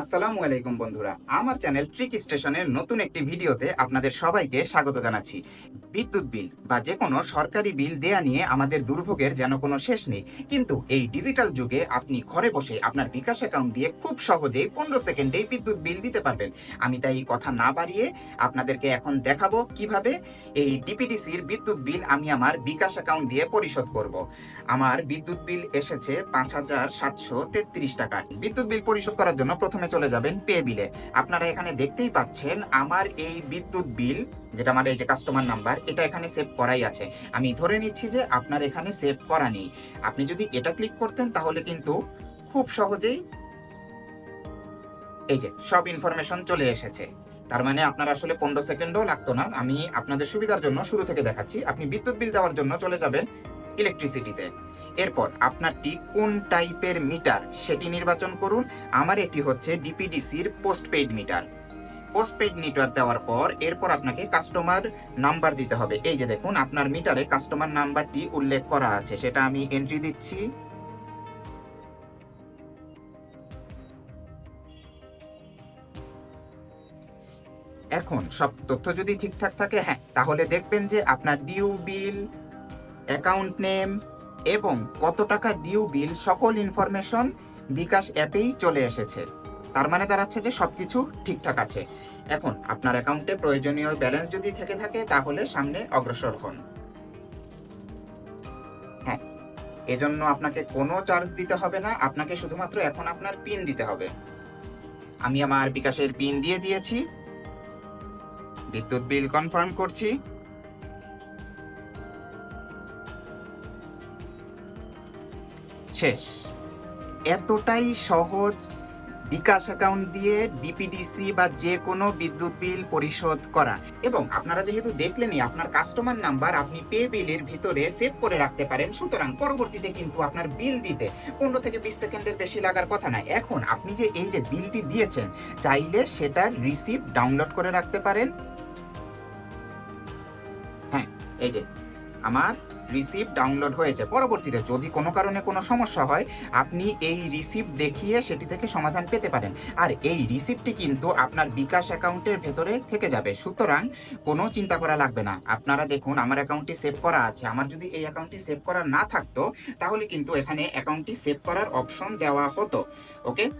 আসসালামু আলাইকুম বন্ধুরা। আমার চ্যানেল ট্রিক স্টেশনের নতুন একটি ভিডিওতে আপনাদের সবাইকে স্বাগত জানাচ্ছি। বিদ্যুৎ বিল বা যে কোনো সরকারি বিল দেয়া নিয়ে আমাদের দুর্ভোগের যেন কোনো শেষ নেই। কিন্তু এই ডিজিটাল যুগে আপনি ঘরে বসে আপনার বিকাশ অ্যাকাউন্ট দিয়ে খুব সহজেই পনেরো সেকেন্ডেই বিদ্যুৎ বিল দিতে পারবেন। আমি তাই কথা না বাড়িয়ে আপনাদেরকে এখন দেখাবো কীভাবে এই ডিপিডিসির বিদ্যুৎ বিল আমি আমার বিকাশ অ্যাকাউন্ট দিয়ে পরিশোধ করব। আমার বিদ্যুৎ বিল এসেছে পাঁচ হাজার সাতশো তেত্রিশ টাকা বিদ্যুৎ বিল পরিশোধ করার জন্য প্রথমে চলে যাবেন পে বিলে আপনারা এখানে দেখতেই পাচ্ছেন আমার এই বিদ্যুৎ বিল যেটা আমার এই যে কাস্টমার নাম্বার এটা এখানে সেভ করাই আছে। আমি ধরে নিচ্ছি যে আপনার এখানে সেভ করা নেই। আপনি যদি এটা ক্লিক করতেন তাহলে কিন্তু খুব সহজেই এই যে সব ইনফরমেশন চলে এসেছে। তার মানে আপনার আসলে পনেরো সেকেন্ডও লাগতো না। আমি আপনাদের সুবিধার জন্য শুরু থেকে দেখাচ্ছি। আপনি বিদ্যুৎ বিল দেওয়ার জন্য চলে যাবেন। ইলেকট্রিসিটিতে এরপর আপনারটি কোন টাইপের মিটার সেটি নির্বাচন করুন। আমার এটি হচ্ছে ডিপিডিসির পোস্টপেইড মিটার। পোস্টপেইড মিটার দেওয়ার পর এরপর আপনাকে কাস্টমার নাম্বার দিতে হবে। এই যে দেখুন, আপনার মিটারে কাস্টমার নাম্বারটি উল্লেখ করা আছে। সেটা আমি এন্ট্রি দিচ্ছি। এখন সব তথ্য যদি ঠিকঠাক থাকে হ্যাঁ তাহলে দেখবেন যে আপনার ডিউ বিল অ্যাকাউন্ট নেম এবং কত টাকা ডিউ বিল সকল ইনফরমেশন বিকাশ অ্যাপেই চলে এসেছে। তার মানে দাঁড়াচ্ছে যে সব কিছু ঠিকঠাক আছে। এখন আপনার অ্যাকাউন্টে প্রয়োজনীয় ব্যালেন্স যদি থেকে থাকে তাহলে সামনে অগ্রসর হন। হ্যাঁ এজন্য আপনাকে কোনো চার্জ দিতে হবে না। আপনাকে শুধুমাত্র এখন আপনার পিন দিতে হবে। আমি আমার বিকাশের পিন দিয়ে দিয়েছি। বিদ্যুৎ বিল কনফার্ম করছি। শেষ। এতটাই সহজ বিকাশ অ্যাকাউন্ট দিয়ে ডিপিডিসি বা যে কোনো বিদ্যুৎ বিল পরিশোধ করা। এবং আপনারা যেহেতু দেখলেনই, আপনার কাস্টমার নাম্বার আপনি পে বিলের ভিতরে সেভ করে রাখতে পারেন। সুতরাং পরবর্তীতে কিন্তু আপনার বিল দিতে পনেরো থেকে বিশ সেকেন্ডের বেশি লাগার কথা না। এখন আপনি যে এই যে বিলটি দিয়েছেন, চাইলে সেটার রিসিপ্ট ডাউনলোড করে রাখতে পারেন। হ্যাঁ এই যে, আমার রিসিপ্ট ডাউনলোড হয়েছে। পরবর্তীতে যদি কোনো কারণে কোনো সমস্যা হয়, আপনি এই রিসিপ্ট দেখিয়ে সেটি থেকে সমাধান পেতে পারেন। আর এই রিসিপ্টটি কিন্তু আপনার বিকাশ অ্যাকাউন্টের ভেতরে থেকে যাবে। সুতরাং কোনো চিন্তা করা লাগবে না। আপনারা দেখুন, আমার অ্যাকাউন্টটি সেভ করা আছে। আমার যদি এই অ্যাকাউন্টটি সেভ করা না থাকতো, তাহলে কিন্তু এখানে অ্যাকাউন্টটি সেভ করার অপশন দেওয়া হতো। ওকে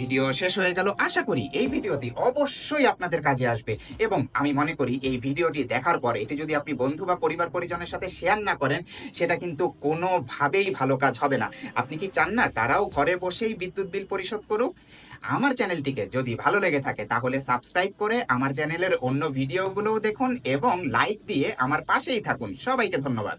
ভিডিও শেষ হয়ে গেল। আশা করি এই ভিডিওটি অবশ্যই আপনাদের কাজে আসবে এবং আমি মনে করি এই ভিডিওটি দেখার পর এটি যদি আপনি বন্ধু বা পরিবার পরিজনের সাথে শেয়ার না করেন, সেটা কিন্তু কোনোভাবেই ভালো কাজ হবে না। আপনি কি চান না তারাও ঘরে বসেই বিদ্যুৎ বিল পরিশোধ করুক? আমার চ্যানেলটিকে যদি ভালো লেগে থাকে তাহলে সাবস্ক্রাইব করে আমার চ্যানেলের অন্য ভিডিওগুলোও দেখুন এবং লাইক দিয়ে আমার পাশেই থাকুন। সবাইকে ধন্যবাদ।